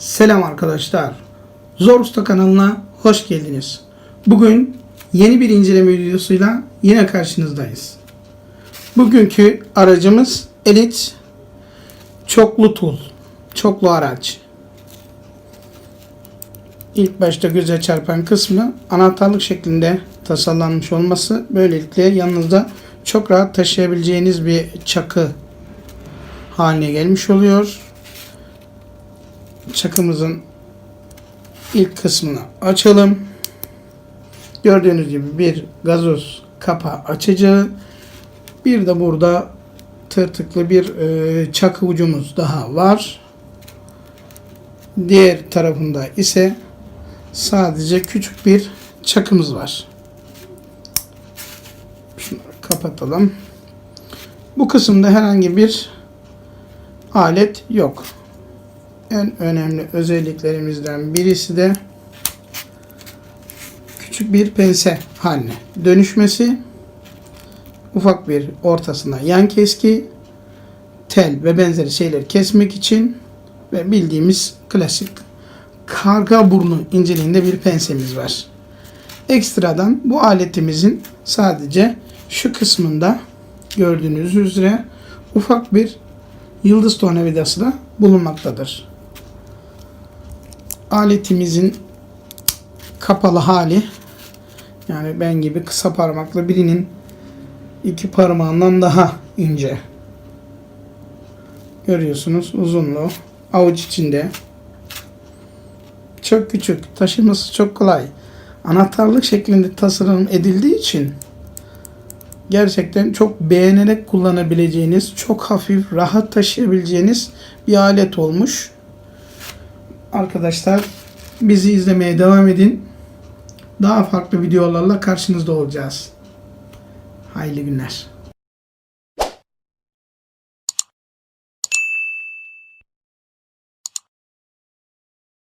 Selam arkadaşlar. Zor Usta kanalına hoş geldiniz. Bugün yeni bir inceleme videosuyla yine karşınızdayız. Bugünkü aracımız Elite çoklu tool, çoklu araç. İlk başta göze çarpan kısmı anahtarlık şeklinde tasarlanmış olması böylelikle yanınızda çok rahat taşıyabileceğiniz bir çakı haline gelmiş oluyor çakımızın ilk kısmını açalım. Gördüğünüz gibi bir gazoz kapağı açacağı bir de burada tırtıklı bir e, çakı ucumuz daha var. Diğer tarafında ise sadece küçük bir çakımız var. Şunu kapatalım. Bu kısımda herhangi bir alet yok en önemli özelliklerimizden birisi de küçük bir pense haline dönüşmesi. Ufak bir ortasında yan keski, tel ve benzeri şeyler kesmek için ve bildiğimiz klasik karga burnu inceliğinde bir pensemiz var. Ekstradan bu aletimizin sadece şu kısmında gördüğünüz üzere ufak bir yıldız tornavidası da bulunmaktadır aletimizin kapalı hali yani ben gibi kısa parmaklı birinin iki parmağından daha ince. Görüyorsunuz uzunluğu avuç içinde. Çok küçük. Taşıması çok kolay. Anahtarlık şeklinde tasarım edildiği için gerçekten çok beğenerek kullanabileceğiniz, çok hafif, rahat taşıyabileceğiniz bir alet olmuş. Arkadaşlar bizi izlemeye devam edin. Daha farklı videolarla karşınızda olacağız. Hayırlı günler.